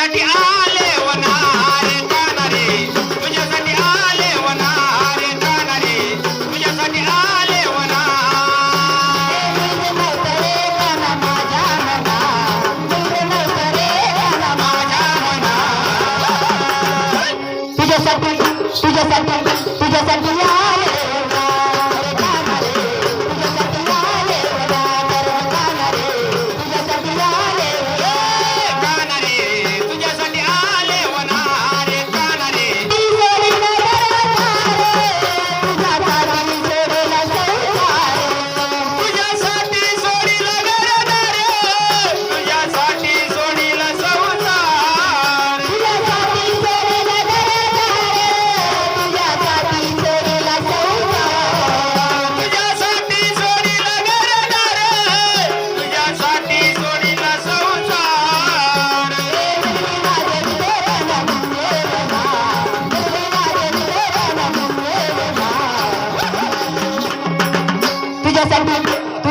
तुझ्यासाठी आले वनार जाणारे. तुझ्यासाठी आले वनार जाणारे. तुझ्यासाठी आले वनार. तुझ्यासाठी तुझ्यासाठी तुझ्यासाठी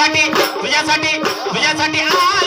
Vijay Sati, Vijay Sati, Vijay Sati, ah.